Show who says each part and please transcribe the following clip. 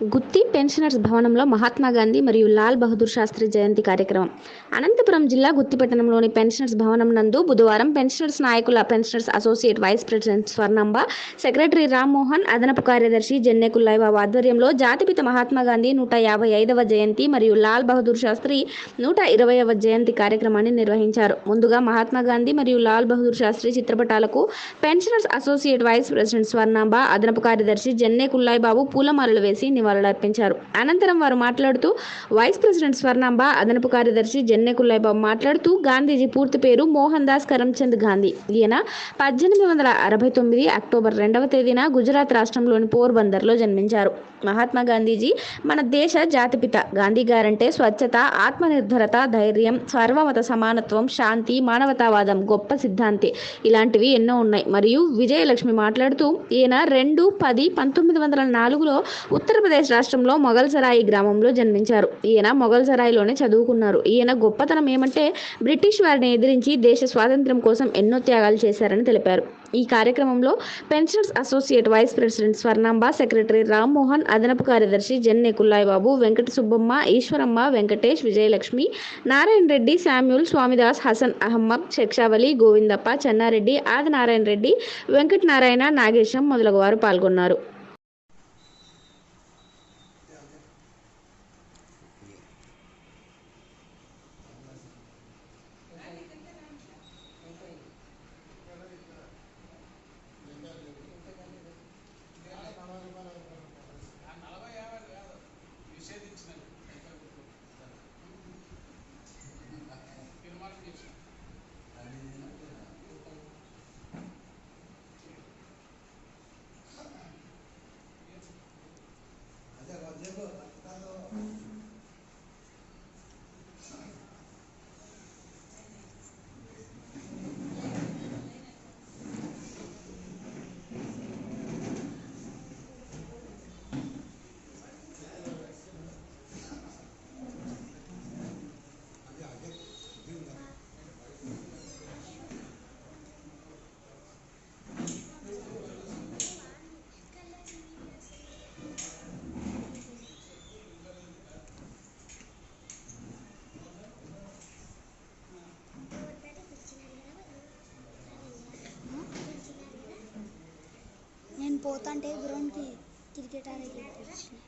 Speaker 1: గుత్తి pensioners భవనంలో మహాత్మా గాంధీ మరియు లాల్ బహదూర్ శాస్త్రి జయంతి కార్యక్రమం. అనంతపురం జిల్లా గుత్తి పట్టణంలోని పెన్షనర్స్ భవనం నందు బుధవారం పెన్షనర్స్ నాయకుల pensioners associate vice president Swarnamba secretary Rammohan అదనపు కార్యదర్శి జెన్నె కుల్లాయిబాబు ఆధ్వర్యంలో జాతిపిత మహాత్మా గాంధీ నూట యాభై ఐదవ జయంతి మరియు లాల్ బహదూర్ శాస్త్రి నూట ఇరవైవ జయంతి కార్యక్రమాన్ని నిర్వహించారు. ముందుగా మహాత్మా గాంధీ మరియు Lal Bahadur Shastri చిత్రపటాలకు pensioners associate vice president Swarnamba అదనపు కార్యదర్శి జెన్నె కుల్లాయి బాబు పూలమాలలు వేసి నివాళులర్పించారు అనంతరం వారు మాట్లాడుతూ వైస్ ప్రెసిడెంట్ స్వర్ణాంబ అదనపు కార్యదర్శి జెన్నె కుల్లాయిబాబు మాట్లాడుతూ గాంధీజీ పూర్తి పేరు మోహన్ దాస్ కరమ్చంద్ గాంధీ. ఈయన పద్దెనిమిది వందల అరవై తొమ్మిది అక్టోబర్ రెండవ తేదీన గుజరాత్ రాష్ట్రంలోని పోర్బందర్లో జన్మించారు. మహాత్మా గాంధీజీ మన దేశ జాతిపిత. గాంధీ గారంటే స్వచ్ఛత ఆత్మనిర్భరత ధైర్యం సర్వమత సమానత్వం శాంతి మానవతావాదం గొప్ప సిద్ధాంతి. ఇలాంటివి ఎన్నో ఉన్నాయి. మరియు విజయలక్ష్మి మాట్లాడుతూ ఈయన రెండు పది పంతొమ్మిది వందల నాలుగులో ఉత్తరప్రదేశ్ రాష్ట్రంలో మొగల్సరాయి గ్రామంలో జన్మించారు. ఈయన మొగల్సరాయిలోనే చదువుకున్నారు. ఈయన గొప్పతనం ఏమంటే బ్రిటిష్ వారిని ఎదిరించి దేశ స్వాతంత్ర్యం కోసం ఎన్నో త్యాగాలు చేశారని తెలిపారు. ఈ కార్యక్రమంలో pensioners associate vice president Swarnamba secretary Rammohan అదనపు కార్యదర్శి జెన్నె కుల్లాయి బాబు వెంకట సుబ్బమ్మ ఈశ్వరమ్మ వెంకటేష్ విజయలక్ష్మి నారాయణ రెడ్డి శామ్యూల్ స్వామిదాస్ హసన్ అహమ్మద్ శక్షావలి గోవిందప్ప చెన్నారెడ్డి ఆదినారాయణ రెడ్డి వెంకట నారాయణ నాగేశం మొదలగు వారు పాల్గొన్నారు
Speaker 2: నేను పోతుంటే గ్రౌండ్కి క్రికెట్ ఆడేకి వచ్చిన.